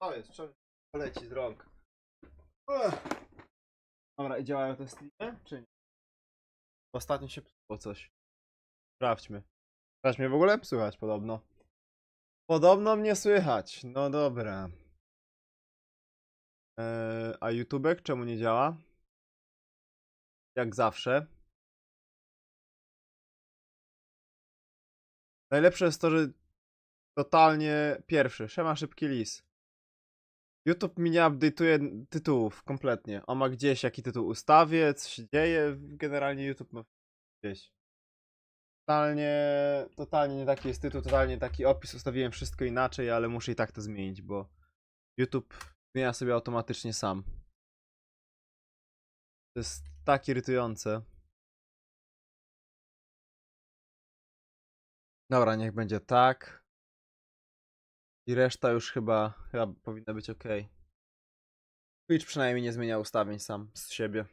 To jest, czemu leci z rąk. Ech. Dobra, i działają te streamy, czy nie? Ostatnio się psuło coś. Sprawdźmy. Sprawdź mnie w ogóle? Słychać podobno. Podobno mnie słychać. No dobra. Eee, a YouTubek czemu nie działa? Jak zawsze. Najlepsze jest to, że totalnie pierwszy. Szema szybki lis. YouTube mi nie update'uje tytułów kompletnie. On ma gdzieś jaki tytuł ustawie, co się dzieje. Generalnie YouTube ma gdzieś. Totalnie, totalnie nie taki jest tytuł, totalnie taki opis. Ustawiłem wszystko inaczej, ale muszę i tak to zmienić, bo YouTube zmienia sobie automatycznie sam. To jest tak irytujące. Dobra, niech będzie tak. I reszta już chyba, chyba powinna być ok. Twitch przynajmniej nie zmienia ustawień sam z siebie.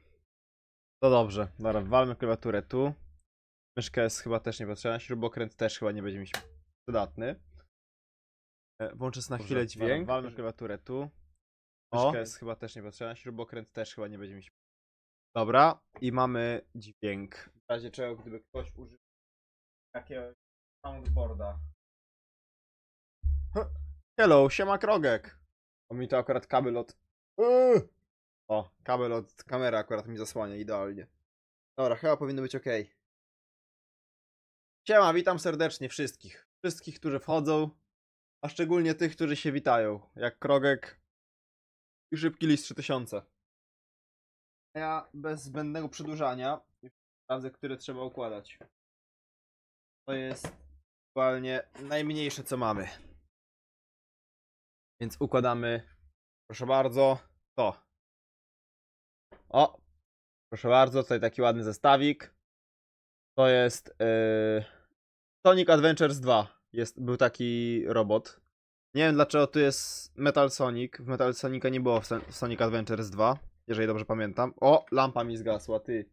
To dobrze. Dobra, walmy klawiaturę tu. Myszka jest chyba też niepotrzebna. Śrubokręt też chyba nie będzie mi się przydatny. E, Włączę na Dobrze, chwilę dźwięk. walmy klawiaturę tu. Myszka jest chyba też niepotrzebna. Śrubokręt też chyba nie będzie mi się Dobra, i mamy dźwięk. W razie czego, gdyby ktoś użył jakiegoś soundboarda. Huh. Hello, siema Krogek. O mi to akurat kabel od... O, kabel od kamery akurat mi zasłania idealnie. Dobra, chyba powinno być ok. Siema, witam serdecznie wszystkich. Wszystkich, którzy wchodzą, a szczególnie tych, którzy się witają. Jak Krogek i Szybki List 3000. Ja bez zbędnego przedłużania sprawdzę, które trzeba układać. To jest aktualnie najmniejsze, co mamy. Więc układamy, proszę bardzo, to. O, proszę bardzo, tutaj taki ładny zestawik. To jest yy, Sonic Adventures 2. Jest, był taki robot. Nie wiem dlaczego tu jest Metal Sonic. W Metal Sonica nie było w w Sonic Adventures 2, jeżeli dobrze pamiętam. O, lampa mi zgasła, ty.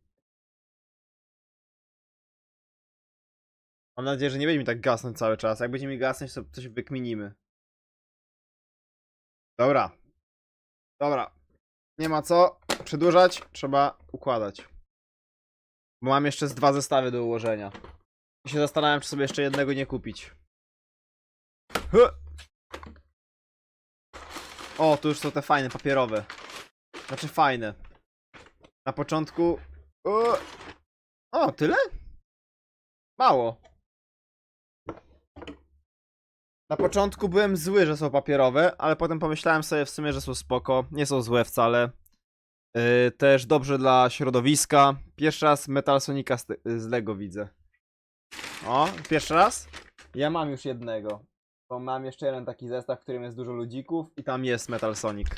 Mam nadzieję, że nie będzie mi tak gasnąć cały czas. Jak będzie mi gasnąć, to coś wykminimy. Dobra. Dobra. Nie ma co przedłużać, trzeba układać. Bo mam jeszcze z dwa zestawy do ułożenia. I się zastanawiam, czy sobie jeszcze jednego nie kupić. O, tu już są te fajne, papierowe. Znaczy fajne. Na początku... O tyle? Mało. Na początku byłem zły, że są papierowe, ale potem pomyślałem sobie w sumie, że są spoko. Nie są złe wcale. Yy, też dobrze dla środowiska. Pierwszy raz Metal Sonica z, z Lego widzę. O, pierwszy raz? Ja mam już jednego. Bo mam jeszcze jeden taki zestaw, w którym jest dużo ludzików i tam jest Metal Sonic.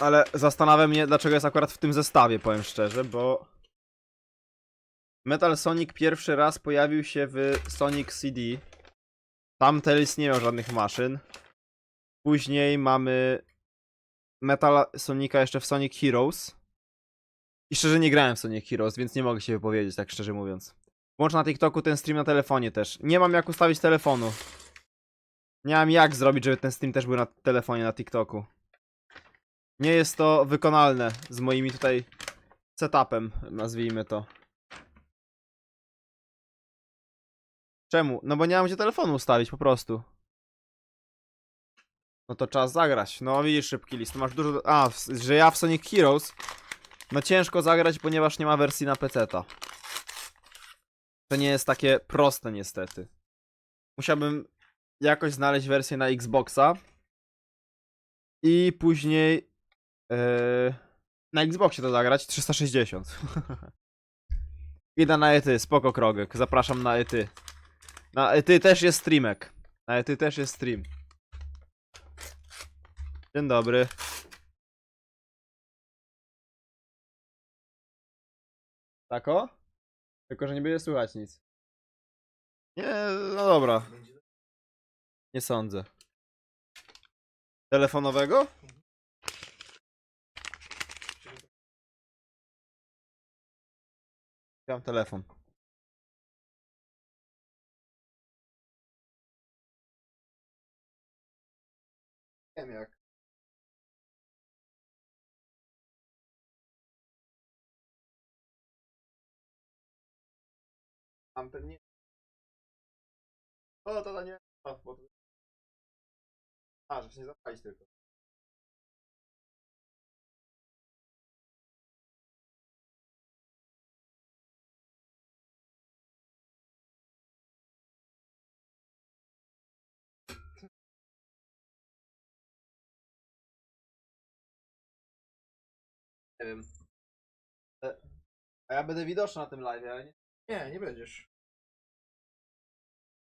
Ale zastanawia mnie, dlaczego jest akurat w tym zestawie, powiem szczerze, bo Metal Sonic pierwszy raz pojawił się w Sonic CD. Tam Tails nie miał żadnych maszyn. Później mamy Metal Sonica jeszcze w Sonic Heroes. I szczerze nie grałem w Sonic Heroes, więc nie mogę się wypowiedzieć, tak szczerze mówiąc. Włącz na TikToku ten stream na telefonie też. Nie mam jak ustawić telefonu. Nie mam jak zrobić, żeby ten stream też był na telefonie na TikToku. Nie jest to wykonalne z moimi tutaj setupem, nazwijmy to. Czemu? No bo nie mam gdzie telefonu ustawić po prostu. No to czas zagrać. No widzisz szybki list. Masz dużo. A, że ja w Sonic Heroes. No ciężko zagrać, ponieważ nie ma wersji na PC-ta. To nie jest takie proste niestety. Musiałbym jakoś znaleźć wersję na Xboxa. I później yy, na Xboxie to zagrać 360. Idę na ety, spoko krogek. Zapraszam na ety. Na ety też jest streamek. Na ety też jest stream. Dzień dobry. Tako? Tylko, że nie będzie słychać nic. Nie, no dobra. Nie sądzę. Telefonowego? Mam telefon. ziemiak Tam ten nie. O, to nie. O, bo... A, żeby się nie zapalić tylko. E, A ja będę widoczny na tym live, ale nie Nie, nie będziesz.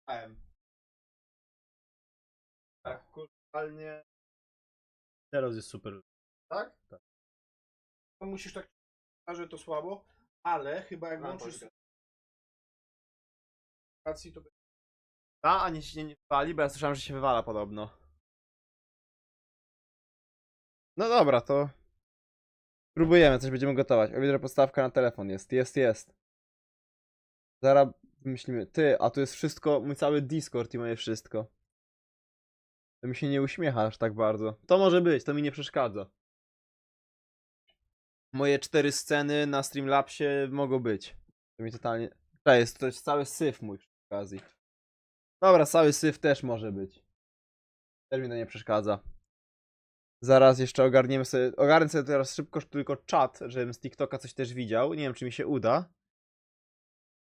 wiem. Tak, kulturalnie. Teraz jest super. Tak? To musisz tak, że to słabo, ale chyba jak włączysz to będzie. A, ani się nie pali, bo ja słyszałem, że się wywala podobno. No dobra, to... Próbujemy, coś będziemy gotować. O widzę, podstawka na telefon jest. Jest, jest. Zaraz myślimy, ty, a tu jest wszystko, mój cały Discord i moje wszystko. To mi się nie uśmiecha aż tak bardzo. To może być, to mi nie przeszkadza. Moje cztery sceny na Streamlabsie mogą być. To mi totalnie... To jest, to jest cały syf mój przy okazji. Dobra, cały syf też może być. Też mi to nie przeszkadza. Zaraz jeszcze ogarniemy sobie. Ogarnę sobie teraz szybko tylko czat, żebym z TikToka coś też widział. Nie wiem, czy mi się uda.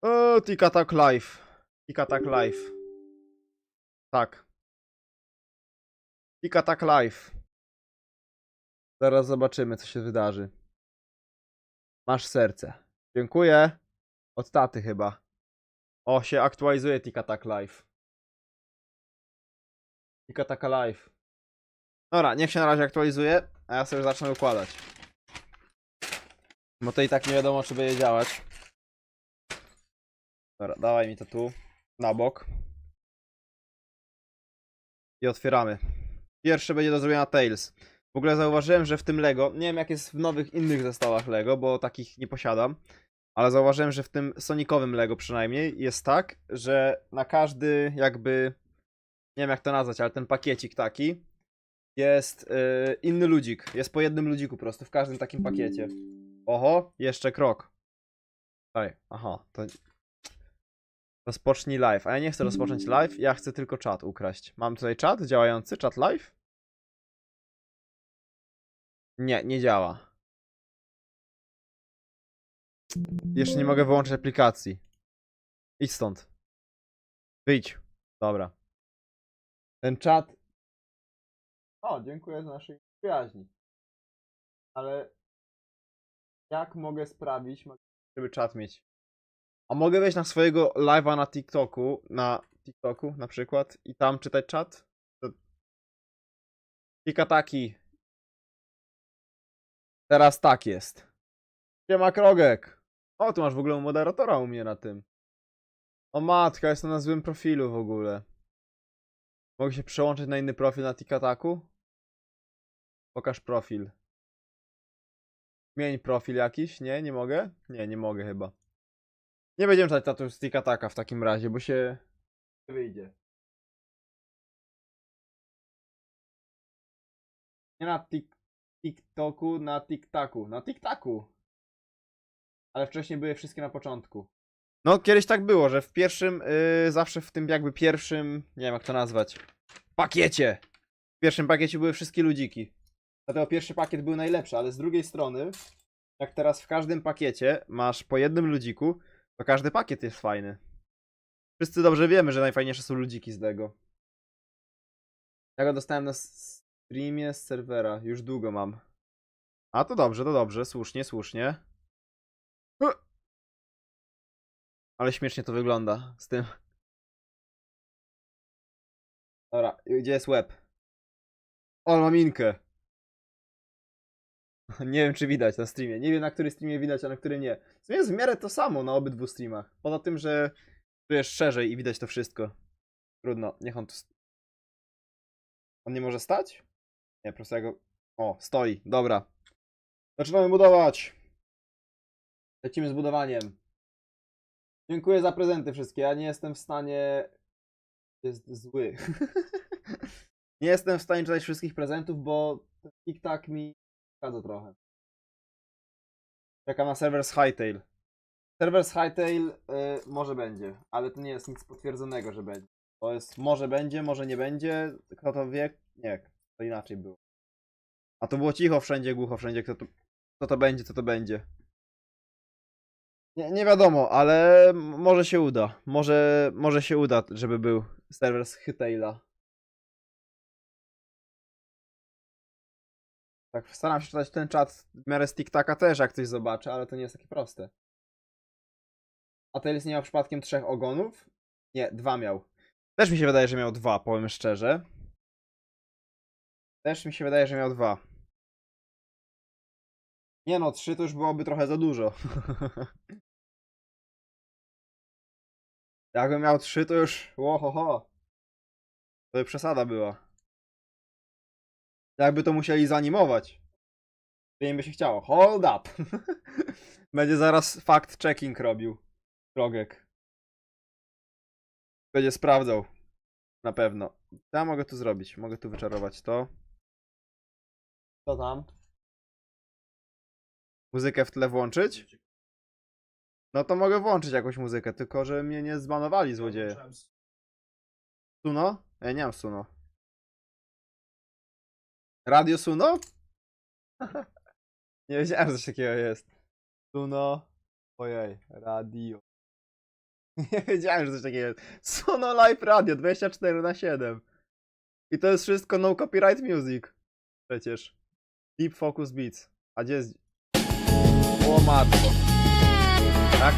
O, TikTok Live. TikTok Live. Tak. TikTok Live. Zaraz zobaczymy, co się wydarzy. Masz serce. Dziękuję. Od taty chyba. O, się aktualizuje TikTok Live. TikTok Live. Dobra, niech się na razie aktualizuje, a ja sobie zacznę układać. Bo to i tak nie wiadomo, czy będzie działać. Dobra, dawaj mi to tu, na bok. I otwieramy. Pierwszy będzie do zrobienia Tails. W ogóle zauważyłem, że w tym Lego, nie wiem jak jest w nowych innych zestawach Lego, bo takich nie posiadam, ale zauważyłem, że w tym Sonicowym Lego przynajmniej jest tak, że na każdy jakby, nie wiem jak to nazwać, ale ten pakiecik taki, jest yy, inny ludzik. Jest po jednym ludziku po prostu w każdym takim pakiecie. Oho, jeszcze krok. Ej, aha, to... Rozpocznij live. A ja nie chcę rozpocząć live, ja chcę tylko czat ukraść. Mam tutaj czat działający, czat live? Nie, nie działa. Jeszcze nie mogę wyłączyć aplikacji. Idź stąd. Wyjdź. Dobra. Ten czat. O, dziękuję za naszej przyjaźni. Ale jak mogę sprawić, żeby czat mieć? A mogę wejść na swojego live'a na TikToku, na TikToku na przykład i tam czytać czat? To... Tikataki. Teraz tak jest. Siema Krogek. O, tu masz w ogóle moderatora u mnie na tym. O matka, jestem na złym profilu w ogóle. Mogę się przełączyć na inny profil na Tikataku? Pokaż profil. Zmień profil jakiś? Nie, nie mogę? Nie, nie mogę chyba. Nie będziemy czytać tatu z Tikataka w takim razie, bo się wyjdzie. Nie na tik TikToku, na TikTaku. Na TikTaku! Ale wcześniej były wszystkie na początku. No, kiedyś tak było, że w pierwszym, yy, zawsze w tym jakby pierwszym, nie wiem jak to nazwać, pakiecie. W pierwszym pakiecie były wszystkie ludziki. Dlatego pierwszy pakiet był najlepszy, ale z drugiej strony, jak teraz w każdym pakiecie masz po jednym ludziku, to każdy pakiet jest fajny. Wszyscy dobrze wiemy, że najfajniejsze są ludziki z Lego. Ja go dostałem na streamie z serwera, już długo mam. A to dobrze, to dobrze, słusznie, słusznie. Ale śmiesznie to wygląda z tym. Dobra, gdzie jest łeb? O, mam minkę. Nie wiem, czy widać na streamie. Nie wiem, na który streamie widać, a na który nie. W sumie jest w miarę to samo na obydwu streamach. Poza tym, że tu jest szerzej i widać to wszystko. Trudno, niech on tu... On nie może stać? Nie, po prostu ja go... O, stoi, dobra. Zaczynamy budować! Lecimy z budowaniem. Dziękuję za prezenty wszystkie. Ja nie jestem w stanie. Jest zły. nie jestem w stanie czytać wszystkich prezentów, bo TikTok mi przeszkadza trochę. Czekam na serwer z Hightail. Server z Hightail y, może będzie, ale to nie jest nic potwierdzonego, że będzie. To jest może będzie, może nie będzie. Kto to wie? Nie, to inaczej było. A to było cicho wszędzie, głucho wszędzie, kto to, kto to będzie, co to będzie. Nie, nie wiadomo, ale może się uda. Może, może się uda, żeby był serwer z Hightaila. Tak, staram się czytać ten czat w miarę z TikTaka też, jak coś zobaczę, ale to nie jest takie proste. A Tails nie miał przypadkiem trzech ogonów? Nie, dwa miał. Też mi się wydaje, że miał dwa, powiem szczerze. Też mi się wydaje, że miał dwa. Nie no, trzy to już byłoby trochę za dużo. Jakbym miał trzy, to już. Łohoho. To by przesada była. Jakby to musieli zanimować. To im by się chciało. Hold up. Będzie zaraz fact checking robił. Rogek. Będzie sprawdzał. Na pewno. Ja mogę tu zrobić? Mogę tu wyczarować to. Co tam? Muzykę w tle włączyć? No to mogę włączyć jakąś muzykę, tylko że mnie nie zbanowali złodzieje. Suno? Ja nie mam Suno. Radio Suno? nie wiedziałem, że coś takiego jest. Suno. Ojej, radio. Nie wiedziałem, że coś takiego jest. Suno Live Radio 24 na 7. I to jest wszystko no copyright music. Przecież. Deep Focus Beats. A gdzie jest... O matko. Tak?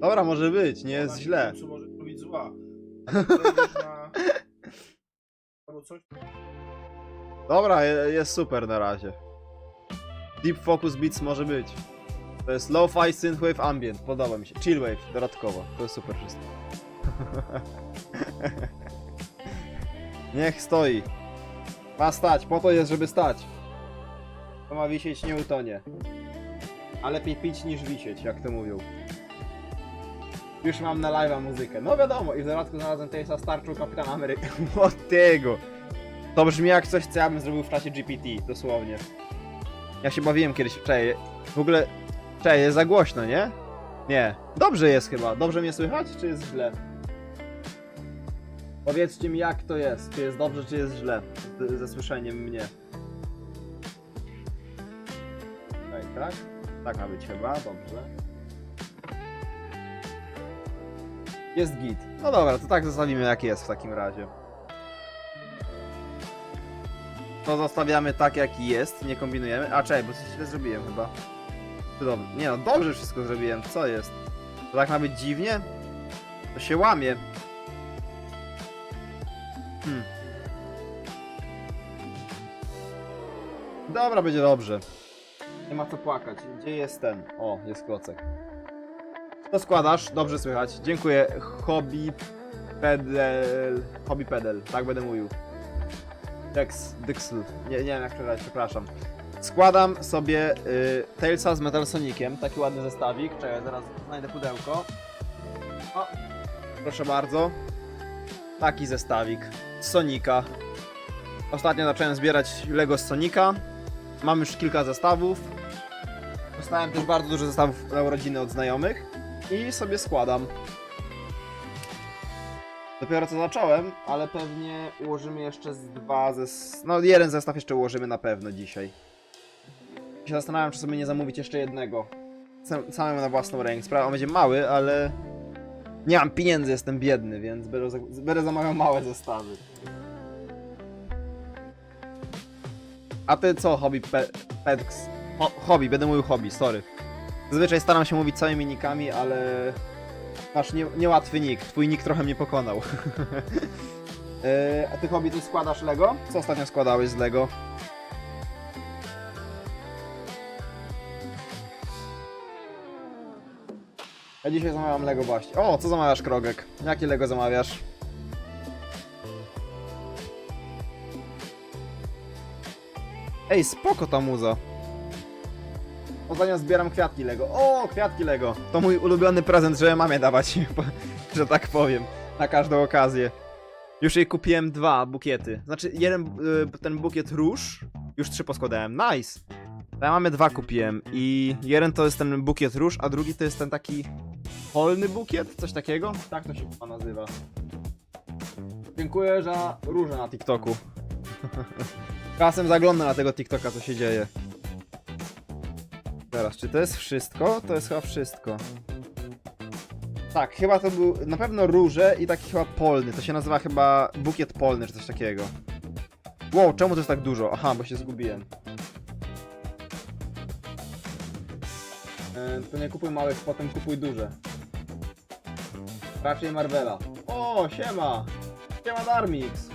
Dobra, może być, nie jest źle. Co może robić zła. A ty wejdziesz na... Albo coś. Dobra, je- jest super na razie. Deep Focus Beats może być. To jest Lo-Fi Synthwave Ambient, podoba mi się. Chillwave dodatkowo, to jest super wszystko. Niech stoi. Ma stać, po to jest, żeby stać. To ma wisieć, nie utonie. A lepiej pić niż wisieć, jak to mówią. Już mam na live'a muzykę. No wiadomo, i w dodatku znalazłem Tejsa Starczu Kapitan Ameryki. Od tego! To brzmi jak coś, co ja bym zrobił w czasie GPT, dosłownie. Ja się bawiłem kiedyś w. W ogóle, czaje jest za głośno, nie? Nie. Dobrze jest chyba. Dobrze mnie słychać, czy jest źle? Powiedzcie mi, jak to jest. Czy jest dobrze, czy jest źle? Ze słyszeniem mnie. Tak, tak? Tak ma być chyba, dobrze. Jest git. No dobra, to tak zostawimy jak jest w takim razie. To zostawiamy tak jak jest, nie kombinujemy. A czekaj, bo coś źle zrobiłem chyba. Dobrze. Nie no, dobrze wszystko zrobiłem, co jest? To tak ma być dziwnie? To się łamie. Hmm. Dobra, będzie dobrze. Nie ma co płakać. Gdzie jest ten? O, jest klocek. To składasz, dobrze słychać. Dziękuję. Hobby pedel. Hobby pedel, tak będę mówił. Dex, Dixl. Nie, nie wiem jak przeczytać, przepraszam. Składam sobie y, Tailsa z Metal Soniciem, taki ładny zestawik. Czekaj, zaraz znajdę pudełko. O, proszę bardzo. Taki zestawik z Sonika. Ostatnio zacząłem zbierać Lego z Sonika. Mam już kilka zestawów. Dostałem też bardzo dużo zestawów na urodziny od znajomych. I sobie składam. Dopiero co zacząłem, ale pewnie ułożymy jeszcze z dwa ze... No jeden zestaw jeszcze ułożymy na pewno dzisiaj. Się zastanawiam, czy sobie nie zamówić jeszcze jednego. Sam- Samemu na własną rękę. Sprawa będzie mały, ale... Nie mam pieniędzy, jestem biedny, więc będę, będę zamawiał małe zestawy. A ty co, hobby pe... Ho hobby, będę mówił hobby, sorry. Zazwyczaj staram się mówić całymi nikami, ale... Masz nie, niełatwy nick, twój nick trochę mnie pokonał. Yy, a ty hobby, ty składasz Lego? Co ostatnio składałeś z Lego? Ja dzisiaj zamawiam Lego właśnie. O, co zamawiasz, Krogek? Jakie Lego zamawiasz? Ej, spoko ta muza. Ostatnio zbieram kwiatki Lego. O, kwiatki Lego. To mój ulubiony prezent, żeby mamie dawać, że tak powiem, na każdą okazję. Już jej kupiłem dwa bukiety. Znaczy, jeden, y, ten bukiet róż, już trzy poskładałem. Nice! Ja mamy dwa kupiłem i jeden to jest ten bukiet róż, a drugi to jest ten taki polny bukiet, coś takiego? Tak to się chyba nazywa. Dziękuję za róże na TikToku. Czasem zaglądam na tego TikToka, co się dzieje. Teraz, czy to jest wszystko? To jest chyba wszystko. Tak, chyba to był na pewno róże i taki chyba polny. To się nazywa chyba bukiet polny, czy coś takiego. Wow, czemu to jest tak dużo? Aha, bo się zgubiłem. E, to nie kupuj małych, potem kupuj duże. Raczej Marvela. O, siema! Siema Darmix!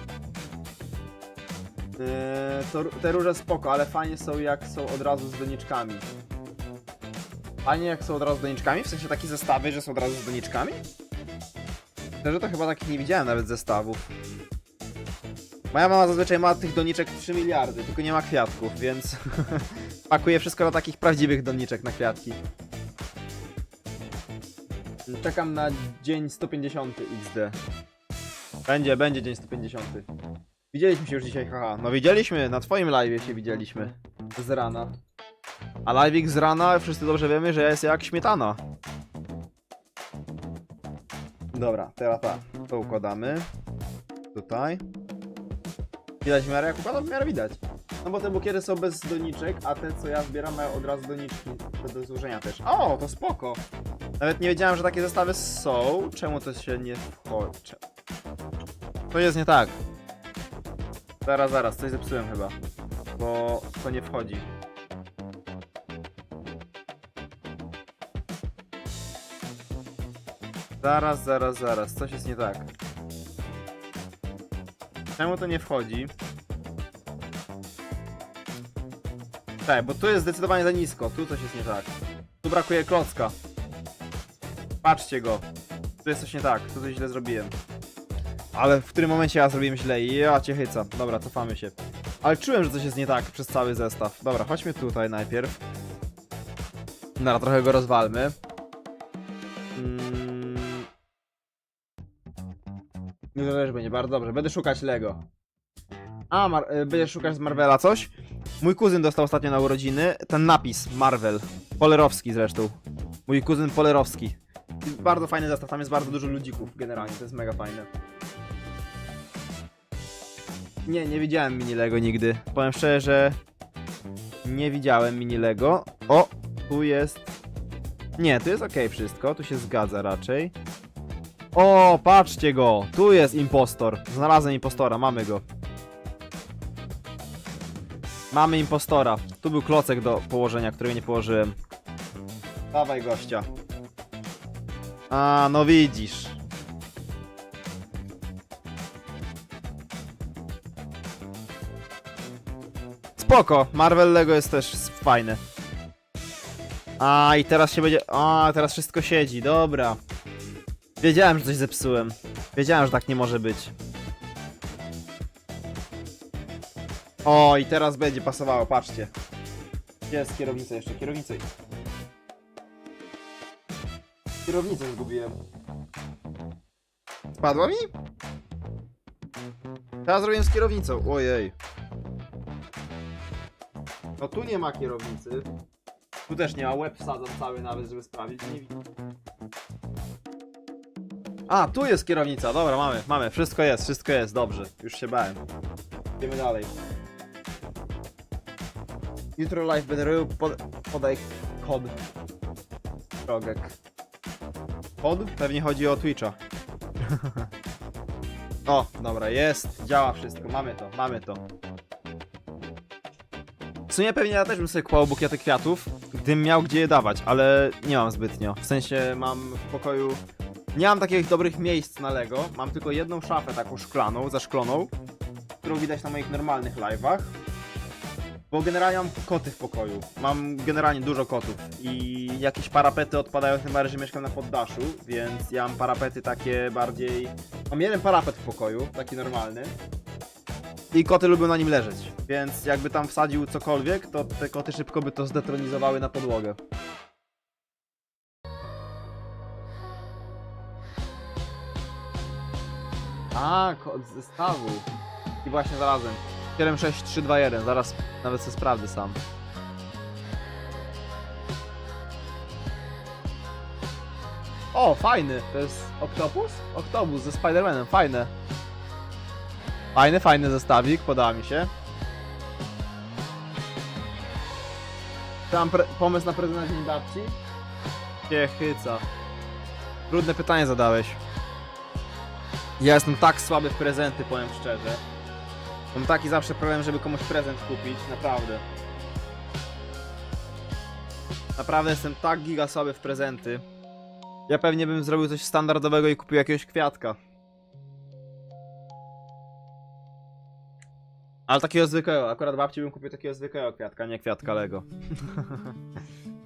E, to, te róże spoko, ale fajnie są jak są od razu z doniczkami. Fajnie jak są od razu z doniczkami? W sensie takie zestawy, że są od razu z doniczkami? Szczerze to chyba takich nie widziałem nawet zestawów. Moja mama zazwyczaj ma tych doniczek 3 miliardy, tylko nie ma kwiatków, więc pakuje wszystko do takich prawdziwych doniczek na kwiatki. Czekam na dzień 150 XD. Będzie, będzie dzień 150. Widzieliśmy się już dzisiaj, haha. No widzieliśmy, na twoim live się widzieliśmy. Z rana. A live'ik z rana, wszyscy dobrze wiemy, że jest jak śmietana. Dobra, teraz tak. To układamy. Tutaj. Widać w miarę jak układam? W miarę widać. No bo te bukiety są bez doniczek, a te co ja zbieram mają od razu doniczki do złożenia też. O, to spoko. Nawet nie wiedziałem, że takie zestawy są. Czemu to się nie wchodzi? To jest nie tak. Zaraz, zaraz, coś zepsułem chyba. Bo to nie wchodzi. Zaraz, zaraz, zaraz, coś jest nie tak. Czemu to nie wchodzi? Tak, bo tu jest zdecydowanie za nisko, tu coś jest nie tak. Tu brakuje klocka. Patrzcie go. Tu jest coś nie tak, tu coś źle zrobiłem. Ale w którym momencie ja zrobiłem źle ja cię chyca. Dobra, cofamy się. Ale czułem, że coś jest nie tak przez cały zestaw. Dobra, chodźmy tutaj najpierw. Dobra, trochę go rozwalmy. Będzie bardzo dobrze. Będę szukać Lego. A, Mar y, będziesz szukać z Marvela coś? Mój kuzyn dostał ostatnio na urodziny ten napis Marvel. Polerowski zresztą. Mój kuzyn Polerowski. Bardzo fajny zestaw, tam jest bardzo dużo ludzików generalnie, to jest mega fajne. Nie, nie widziałem mini Lego nigdy. Powiem szczerze, że nie widziałem mini Lego. O, tu jest... Nie, tu jest ok wszystko, tu się zgadza raczej. O, patrzcie go! Tu jest impostor. Znalazłem impostora, mamy go. Mamy impostora. Tu był klocek do położenia, którego nie położyłem. Dawaj gościa. A, no widzisz. Spoko, Marvel Lego jest też fajne. A, i teraz się będzie... A, teraz wszystko siedzi, dobra. Wiedziałem, że coś zepsułem. Wiedziałem, że tak nie może być. O, i teraz będzie pasowało, patrzcie. Gdzie jest kierownica jeszcze? Kierownica. Kierownicę zgubiłem. Spadła mi? Teraz zrobiłem z kierownicą. Ojej. No tu nie ma kierownicy. Tu też nie ma. Łeb wsadzam cały nawet, żeby sprawdzić. Nie widzę. A, tu jest kierownica. Dobra, mamy, mamy. Wszystko jest, wszystko jest. Dobrze. Już się bałem. Idziemy dalej. Jutro live będę robił. Pod, podaj kod. Rogek. Kod? Pewnie chodzi o Twitcha. o, dobra, jest. Działa wszystko. Mamy to, mamy to. W sumie pewnie ja też bym sobie kłał bukiety kwiatów, gdybym miał gdzie je dawać, ale nie mam zbytnio. W sensie mam w pokoju... Nie mam takich dobrych miejsc na Lego. Mam tylko jedną szafę taką szklaną, zaszkloną, którą widać na moich normalnych live'ach. Bo generalnie mam koty w pokoju. Mam generalnie dużo kotów i jakieś parapety odpadają tym że mieszkam na poddaszu, więc ja mam parapety takie bardziej... Mam jeden parapet w pokoju, taki normalny. I koty lubią na nim leżeć, więc jakby tam wsadził cokolwiek, to te koty szybko by to zdetronizowały na podłogę. A, od zestawu. I właśnie zarazem. 76321, zaraz nawet sobie sprawdzę sam. O, fajny! To jest Octopus? Octopus ze Spider-Manem, fajne. Fajny, fajny zestawik, podoba mi się. Tam pomysł na prezent na dzień babci? Ciechyca. Trudne pytanie zadałeś. Ja jestem tak słaby w prezenty, powiem szczerze. Mam taki zawsze problem, żeby komuś prezent kupić, naprawdę. Naprawdę jestem tak giga słaby w prezenty. Ja pewnie bym zrobił coś standardowego i kupił jakiegoś kwiatka. Ale takiego zwykłego, akurat babci bym kupił takiego zwykłego kwiatka, nie kwiatka Lego.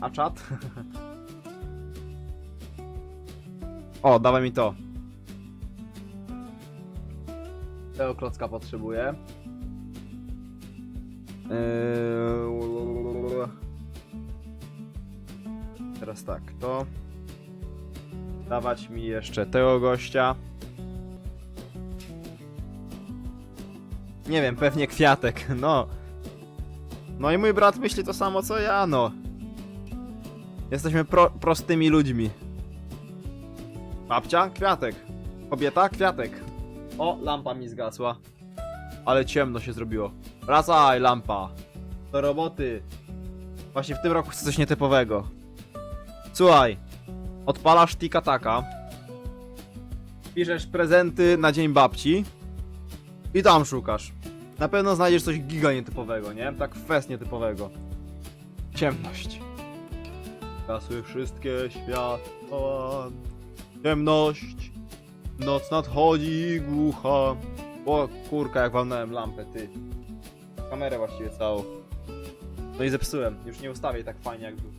A czat? O, dawaj mi to. Tego klocka potrzebuję. Eee, Teraz tak, to. Dawać mi jeszcze tego gościa. Nie wiem, pewnie kwiatek, no. No i mój brat myśli to samo co ja, no. Jesteśmy pro, prostymi ludźmi. Babcia? Kwiatek. Kobieta? Kwiatek. O, lampa mi zgasła. Ale ciemno się zrobiło. Wracaj, lampa. Do roboty. Właśnie w tym roku chcę coś nietypowego. Słuchaj. Odpalasz tikataka. Piszesz prezenty na dzień babci. I tam szukasz. Na pewno znajdziesz coś giga nietypowego, nie? Tak fest nietypowego. Ciemność. Gasły wszystkie światła. Ciemność. Noc nadchodzi głucha. O kurka, jak walnąłem lampę, ty. Kamerę właściwie całą. No i zepsułem. Już nie ustawię tak fajnie jak był.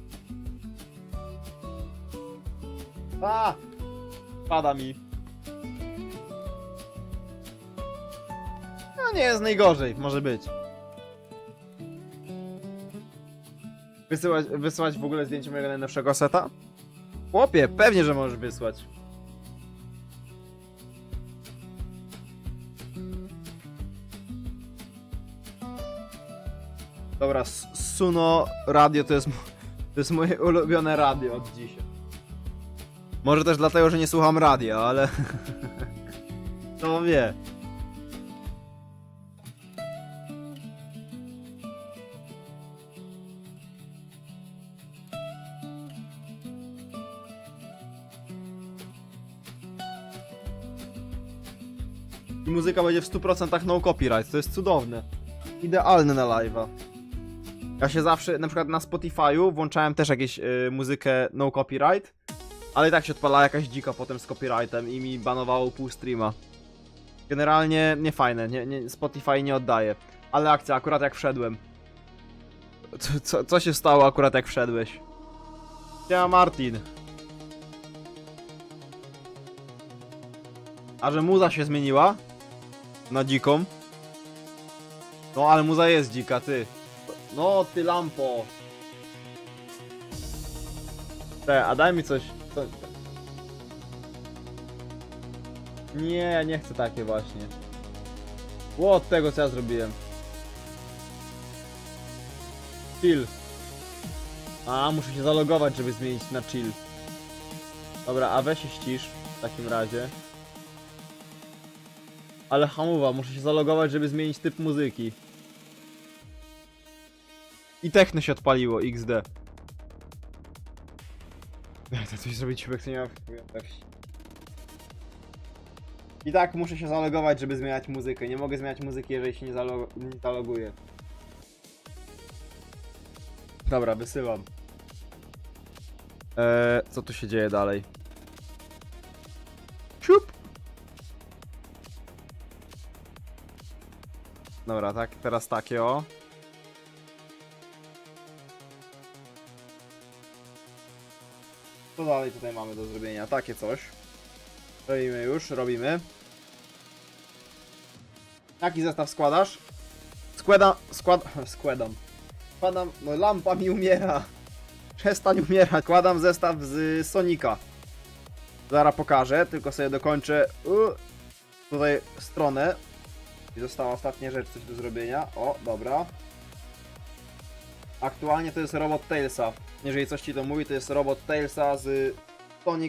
A! Pada mi. No nie jest najgorzej, może być. Wysyłać, wysyłać w ogóle zdjęcie mojego najnowszego seta? Chłopie, pewnie, że możesz wysłać. Dobra, Suno Radio to jest, to jest moje ulubione radio od dzisiaj. Może też dlatego, że nie słucham radia, ale... Kto wie. I muzyka będzie w 100% no copyright, to jest cudowne. Idealne na live'a. Ja się zawsze, na przykład na Spotify'u włączałem też jakieś y, muzykę no copyright, ale i tak się odpala jakaś dzika potem z copyrightem i mi banowało pół streama. Generalnie nie fajne, nie, nie, Spotify nie oddaje. Ale akcja, akurat jak wszedłem. Co, co, co się stało akurat jak wszedłeś? Ja Martin. A że muza się zmieniła? Na dziką? No ale muza jest dzika, ty. No ty lampo. Te, a daj mi coś. Co... Nie, nie chcę takie właśnie. Było od tego co ja zrobiłem. Chill. A, muszę się zalogować, żeby zmienić na chill. Dobra, a weź się ścisz w takim razie. Ale hamuwa, muszę się zalogować, żeby zmienić typ muzyki. I techno się odpaliło, XD. Ja to coś zrobić, chcę nie mam I tak muszę się zalogować, żeby zmieniać muzykę. Nie mogę zmieniać muzyki, jeżeli się nie, zalo nie zaloguję. Dobra, wysyłam. Eee, co tu się dzieje dalej? Dobra, tak, teraz takie o. Co dalej tutaj mamy do zrobienia? Takie coś. Robimy już, robimy. Jaki zestaw składasz? Składam, skład... składam. Składam, no lampa mi umiera. Przestań umierać. Składam zestaw z Sonika. Zaraz pokażę, tylko sobie dokończę u, tutaj stronę. I została ostatnia rzecz, coś do zrobienia. O, dobra. Aktualnie to jest robot Tailsa. Jeżeli coś ci to mówi, to jest robot Tailsa z Tonic